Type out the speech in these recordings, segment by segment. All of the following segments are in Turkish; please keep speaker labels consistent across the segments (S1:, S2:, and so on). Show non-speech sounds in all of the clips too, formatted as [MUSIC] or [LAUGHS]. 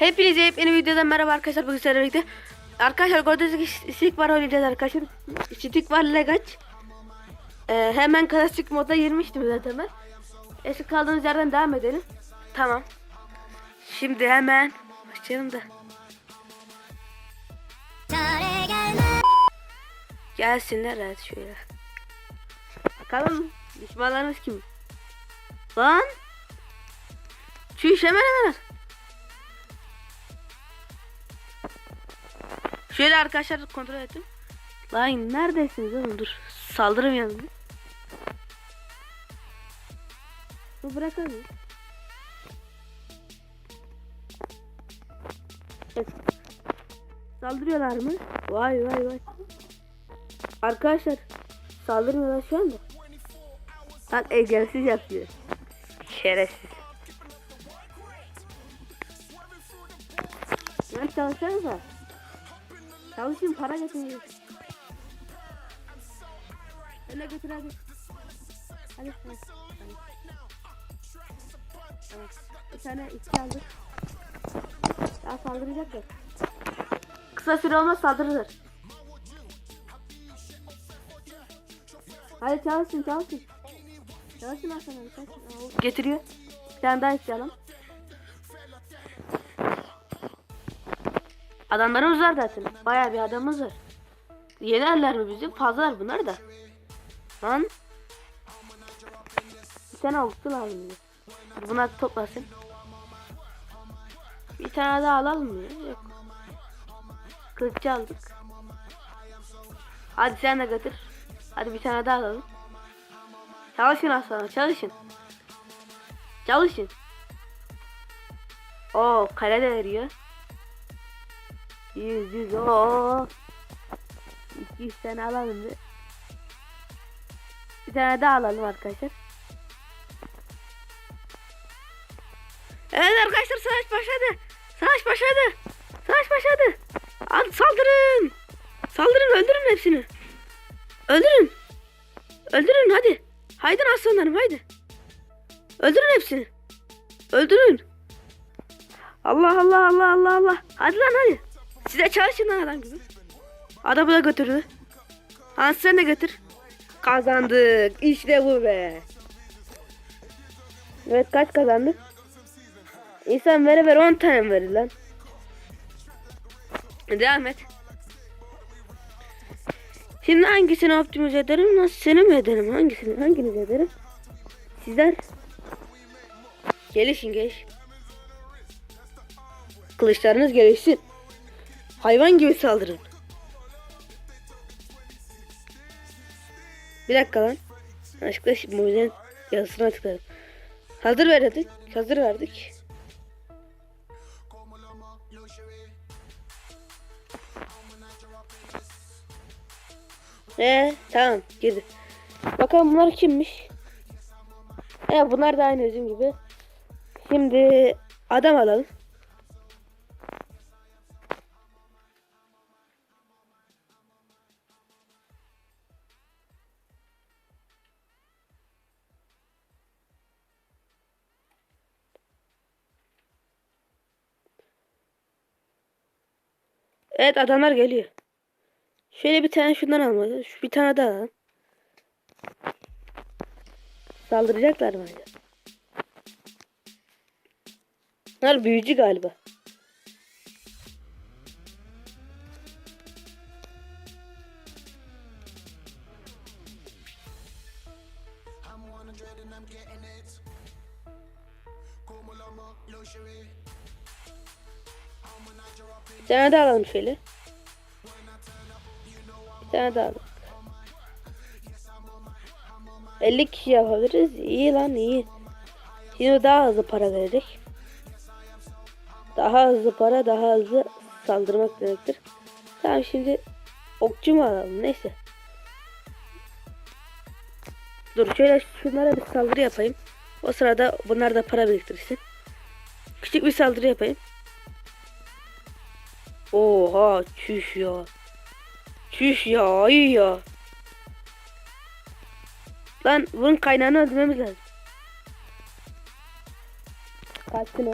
S1: Hepinize yepyeni videodan merhaba arkadaşlar bugün sizlerle birlikte. Arkadaşlar gördüğünüz gibi stick var oynayacağız arkadaşlar. Stick var legaç. Ee, hemen klasik moda girmiştim zaten ben. Eski kaldığımız yerden devam edelim. Tamam. Şimdi hemen başlayalım da. Gelsinler hadi şöyle. Bakalım düşmanlarımız kim? Lan. Çüş hemen hemen. Şöyle arkadaşlar kontrol ettim. Lan neredesiniz oğlum dur. Saldırım yanına. Bu bırakalım. Evet. Saldırıyorlar mı? Vay vay vay. Arkadaşlar saldırmıyorlar şu anda. Bak egzersiz yapıyor. Şerefsiz. Lan çalışsanıza. Çalışın para getirin. Öyle götür hadi. Hadi. hadi. Evet. Bir tane iki aldık. Daha saldıracaklar. Kısa süre olmaz saldırırlar. Hadi çalışın çalışın. Çalışın abi çalışın. Getiriyor. Bir tane daha isteyelim. Adamlarımız var zaten. Bayağı bir adamımız var. Yenerler mi bizi? Fazlalar bunlar da. Lan. Bir tane oldu lazım bize. Bunlar toplasın. Bir tane daha alalım mı? Yok. Kılıççı aldık. Hadi sen de götür. Hadi bir tane daha alalım. Çalışın aslanım çalışın. Çalışın. Oo kale de veriyor. Yüz yüz o. İki üç tane alalım bir. Bir tane daha alalım arkadaşlar. Evet arkadaşlar savaş başladı. Savaş başladı. Savaş başladı. Hadi saldırın. Saldırın öldürün hepsini. Öldürün. Öldürün hadi. Haydi aslanlarım haydi. Öldürün hepsini. Öldürün. Allah Allah Allah Allah Allah. Hadi lan hadi. Size çalışın lan adam gibi. Adamı da götürdü. Hans sen de götür. Kazandık. İşte bu be. Evet kaç kazandık? İnsan vere ver 10 tane verir lan. Devam et. Şimdi hangisini optimize ederim? Nasıl seni mi ederim? Hangisini? Hanginizi ederim? Sizler gelişin geliş. Kılıçlarınız gelişsin. Hayvan gibi saldırın. Bir dakika lan. Aşkla mucizenin yazısına tıkladım. Hazır verdik. Hazır verdik. Ee, tamam girdi. Bakalım bunlar kimmiş? Ee, bunlar da aynı bizim gibi. Şimdi adam alalım. Evet adamlar geliyor. Şöyle bir tane şundan almadı. Şu bir tane daha alalım. Saldıracaklar acaba? Bunlar büyücü galiba. Bir tane daha alalım şöyle. Bir tane daha alalım. 50 kişi yapabiliriz. İyi lan iyi. Şimdi daha hızlı para verecek. Daha hızlı para daha hızlı saldırmak demektir. Tamam şimdi okçu mu alalım neyse. Dur şöyle şunlara bir saldırı yapayım. O sırada bunlar da para biriktirsin. Küçük bir saldırı yapayım. Oha çüş ya. Çüş ya iyi ya. Lan bunun kaynağını öldürmemiz lazım. Kaçtın o.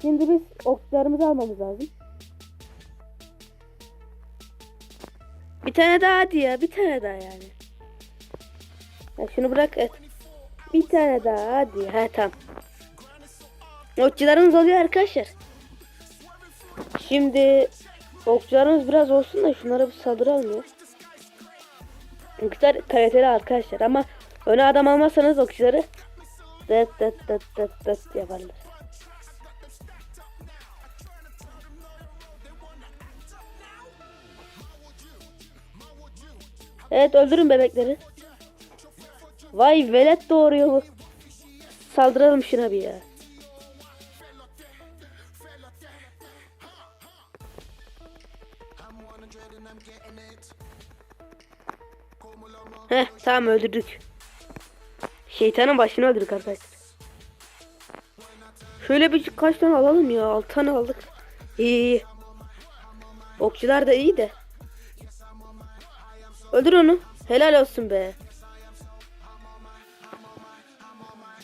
S1: Şimdi biz okçularımızı almamız lazım. Bir tane daha hadi ya. Bir tane daha yani. Ya şunu bırak et. Bir tane daha hadi. Ha tamam. Okçularımız oluyor arkadaşlar. Şimdi okçularımız biraz olsun da şunlara bir saldıralım ya. Okçular kaliteli arkadaşlar ama öne adam almazsanız okçuları dıt dıt dıt dıt dıt yaparlar. Evet öldürün bebekleri. Vay velet doğuruyor bu. Saldıralım şuna bir ya. Heh tamam öldürdük. Şeytanın başını öldürdük arkadaşlar. Şöyle bir kaç tane alalım ya. Altı tane aldık. İyi iyi. Okçular da iyi de. Öldür onu. Helal olsun be.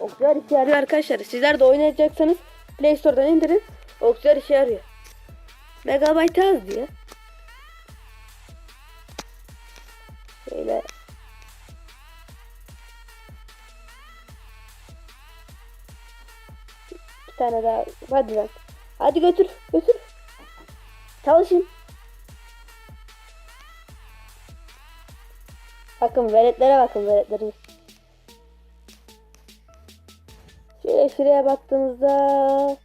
S1: Okçular işe yarıyor arkadaşlar. Sizler de oynayacaksanız Play Store'dan indirin. Okçular işe yarıyor. Megabyte az diye. Şöyle. Bir tane daha. Hadi lan. Hadi götür. Götür. Çalışın. Bakın veletlere bakın veletlerimiz. Şöyle şuraya baktığımızda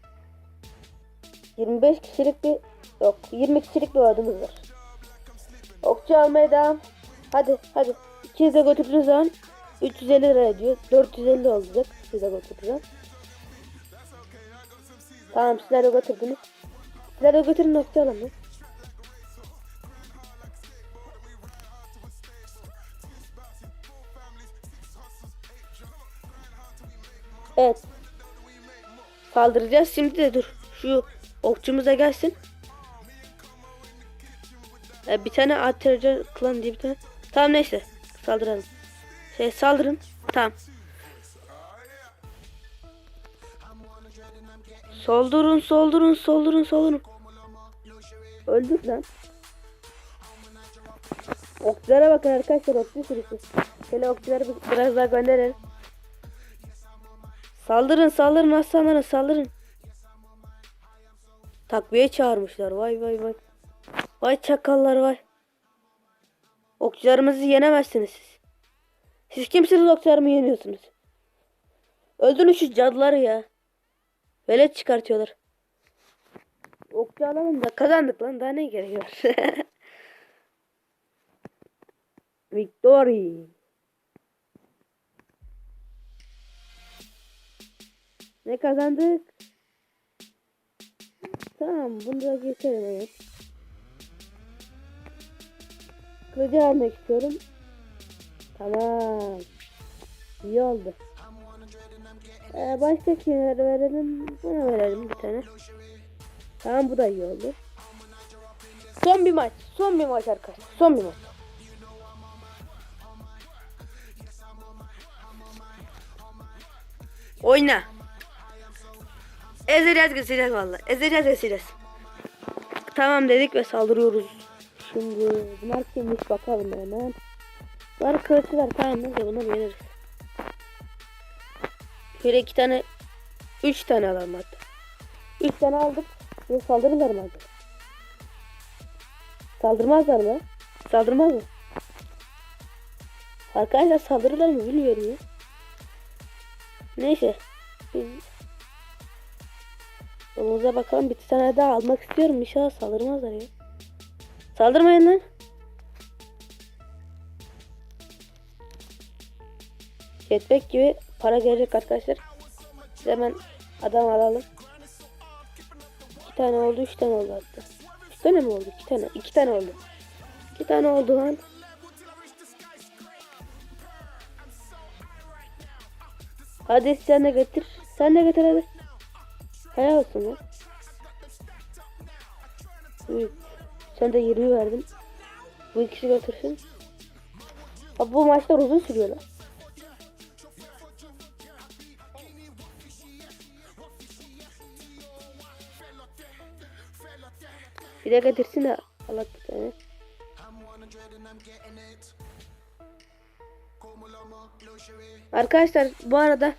S1: 25 kişilik bir yok 20 kişilik bir ordumuz var. Okçu almaya devam. Hadi hadi. İkiniz de götürdüğünüz zaman 350 lira ediyor. 450 olacak. Siz de götürdünüz. Tamam sizler de götürdünüz. Sizler de götürün okçu alalım. Evet. Saldıracağız şimdi de dur. Şu okçumuza gelsin. Ee, bir tane Aterca klan diye bir tane. Tamam neyse. Saldıralım. Şey saldırın. Tamam. Soldurun, soldurun, soldurun, soldurun. Öldük lan. Okçulara bakın arkadaşlar okçu sürüsü. Şöyle okçuları bir- biraz daha gönderelim. Saldırın saldırın aslanlara saldırın. Takviye çağırmışlar vay vay vay. Vay çakallar vay. Okçularımızı yenemezsiniz siz. Siz kimsiniz okçularımı yeniyorsunuz? Öldürün şu cadıları ya. Velet çıkartıyorlar. Okçu alalım da kazandık lan daha ne gereği var. [LAUGHS] Victory. Ne kazandık? Tamam bunu da geçelim evet. Kılıcı almak istiyorum. Tamam. İyi oldu. Ee, başka kimlere verelim? Buna verelim bir tane. Tamam bu da iyi oldu. Son bir maç. Son bir maç arkadaşlar. Son bir maç. Oyna. Ezeceğiz geçeceğiz valla. Ezeceğiz geçeceğiz. Tamam dedik ve saldırıyoruz. Şimdi bunlar kimmiş bakalım hemen. Kılıçı var tamam neyse bunları yeniriz. Şöyle iki tane, üç tane alalım hatta. Üç tane aldık. Ve saldırırlar mı acaba? Saldırmazlar mı? Saldırmaz mı? Arkadaşlar saldırırlar mı bilmiyorum ya. Neyse. Biz Yolumuza bakalım bir tane daha almak istiyorum. İnşallah saldırmazlar ya. Saldırmayın lan. Jetpack gibi para gelecek arkadaşlar. Biz hemen adam alalım. İki tane oldu, üç tane oldu hatta. Üç tane mi oldu? İki tane. İki tane oldu. İki tane oldu lan. Hadi sen de getir. Sen de getir hadi. Helal olsun ya. Üç. Sen de 20 verdin. Bu ikisi götürsün. Abi bu maçlar uzun sürüyor lan. Bir de getirsin de Allah bir tane. Arkadaşlar bu arada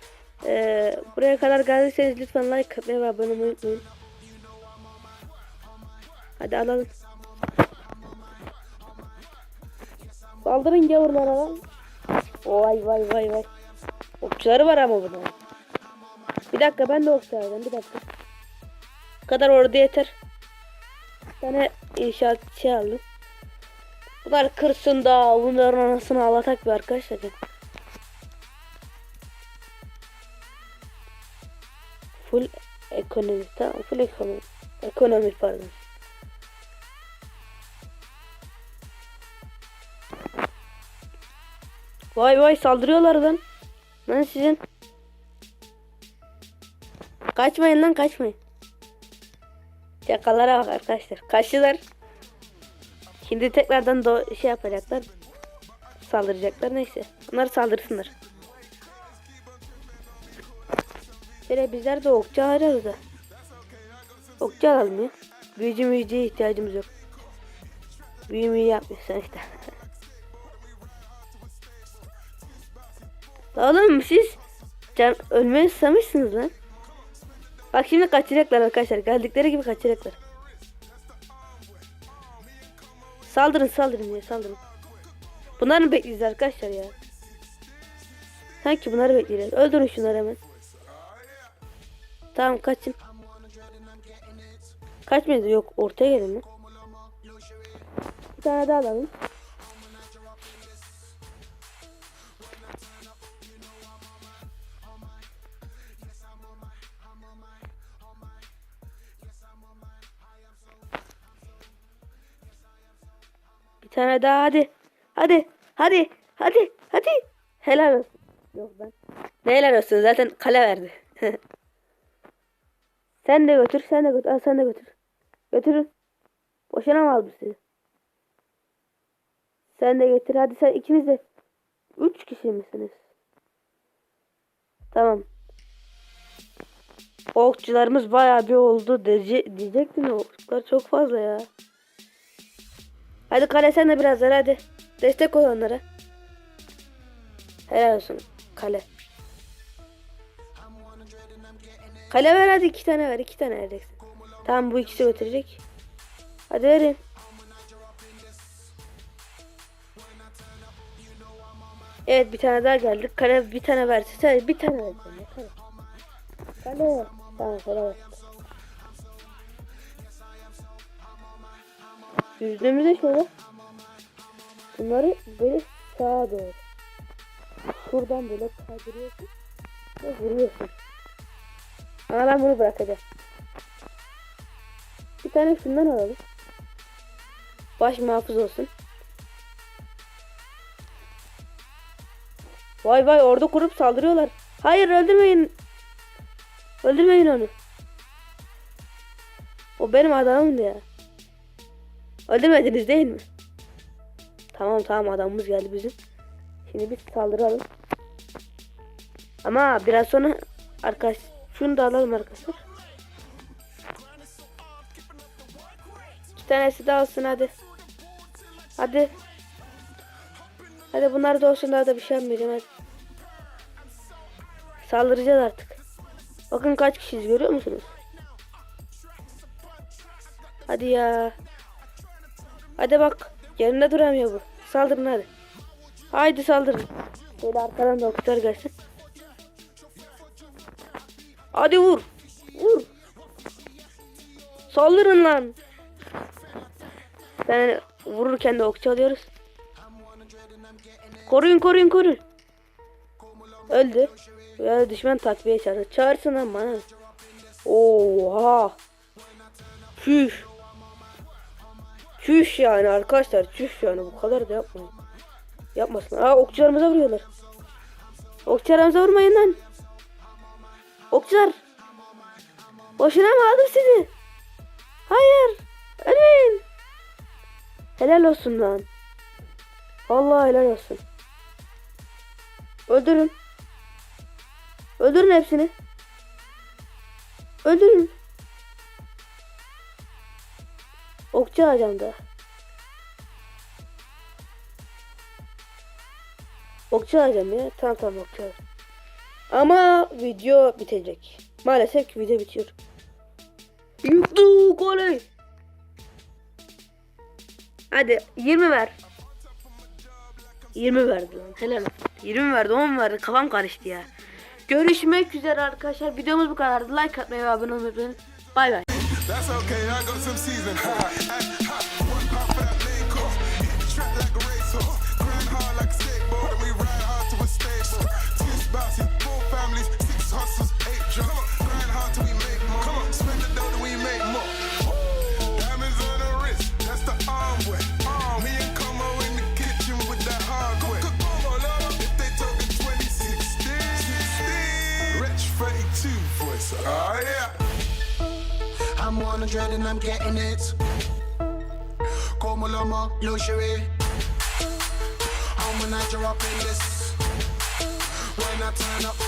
S1: eee, buraya kadar geldiyseniz lütfen like atmayı ve abone olmayı unutmayın. Hadi alalım. Saldırın gavurlara lan. Vay vay vay vay. Okçuları var ama bunun. Bir dakika ben de okçu alacağım bir dakika. Bu kadar orada yeter. Bir tane inşaat şey aldım. Bunlar kırsın da bunların anasını ağlatak bir arkadaşlar. Full ekonomi tamam full ekonomi. Ekonomi pardon. Vay vay saldırıyorlar lan. Lan sizin. Kaçmayın lan kaçmayın. Şakalara bak arkadaşlar. Kaçtılar. Şimdi tekrardan da şey yapacaklar. Saldıracaklar neyse. Onlar saldırsınlar. Şöyle bizler de okçu ararız da. Okçu alalım ya. Büyücü müyücüye ihtiyacımız yok. Büyü müyü yapmıyorsun işte. Oğlum siz can ölmeyi susamışsınız lan. Bak şimdi kaçacaklar arkadaşlar. Geldikleri gibi kaçacaklar. Saldırın saldırın ya saldırın. Bunları bekleyeceğiz arkadaşlar ya? Sanki bunları bekleyeceğiz. Öldürün şunları hemen. Tamam kaçın. Kaçmayın yok ortaya gelin lan. Bir tane daha alalım. Bir tane daha hadi. Hadi. Hadi. Hadi. Hadi. Helal olsun. Yok ben. Ne helal olsun zaten kale verdi. [LAUGHS] sen de götür. Sen de götür. Al sen de götür. Götürün. Boşuna mı aldım sizi? Sen de getir. Hadi sen ikiniz de. Üç kişi misiniz? Tamam. Okçularımız bayağı bir oldu diyece diyecektim. Okçular çok fazla ya. Hadi kale sen de biraz ver hadi. Destek ol onlara. Helal olsun kale. Kale ver hadi iki tane ver iki tane vereceksin. Tamam bu ikisi götürecek. Hadi verin. Evet bir tane daha geldi. Kale bir tane verse sen bir tane versin. Kale. Kale. Tamam kale ver. Yüzümüze şöyle. Bunları böyle sağa doğru. Şuradan böyle kaydırıyorsun. Ve vuruyorsun. Ama ben bunu bırakacağım. Bir tane şundan alalım. Baş muhafız olsun. Vay vay orada kurup saldırıyorlar. Hayır öldürmeyin. Öldürmeyin onu. O benim adamımdı ya. Öldürmediniz değil mi? Tamam tamam adamımız geldi bizim. Şimdi biz saldıralım. Ama biraz sonra arkadaş şunu da alalım arkadaşlar. İki tanesi de alsın hadi. Hadi. Hadi bunlar da olsun daha da bir şey yapmayacağım hadi. Saldıracağız artık. Bakın kaç kişiyiz görüyor musunuz? Hadi ya. Hadi bak. Yerinde duramıyor bu. Saldırın hadi. Haydi saldırın. Böyle arkadan da okçular gelsin. Hadi vur. Vur. Saldırın lan. Ben vururken de okçu alıyoruz. Koruyun koruyun koruyun. Öldü. Ya düşman takviye çağırdı. Çağırsın lan bana. Oha. Çüş. Çüş yani arkadaşlar çüş yani bu kadar da yapmayın. Yapmasınlar. Aa okçularımıza vuruyorlar. Okçularımıza vurmayın lan. Okçular. Boşuna mı aldım sizi? Hayır. Ölmeyin. Helal olsun lan. Vallahi helal olsun. Öldürün. Öldürün hepsini. Öldürün. Okçu alacağım. Okçu alacağım ya. Tamam tamam okçu. Ama video bitecek. Maalesef ki video bitiyor. Yuttuk oley. Hadi 20 ver. 20 verdi lan. Helal. olsun. 20 verdi 10 verdi. Kafam karıştı ya. Görüşmek üzere arkadaşlar. Videomuz bu kadardı. Like atmayı ve abone olmayı unutmayın. Bay bay.
S2: That's okay, I got some season. [LAUGHS]
S3: 100 and I'm getting it. Como Lomo, luxury. I'm when I drop in this. When I turn up.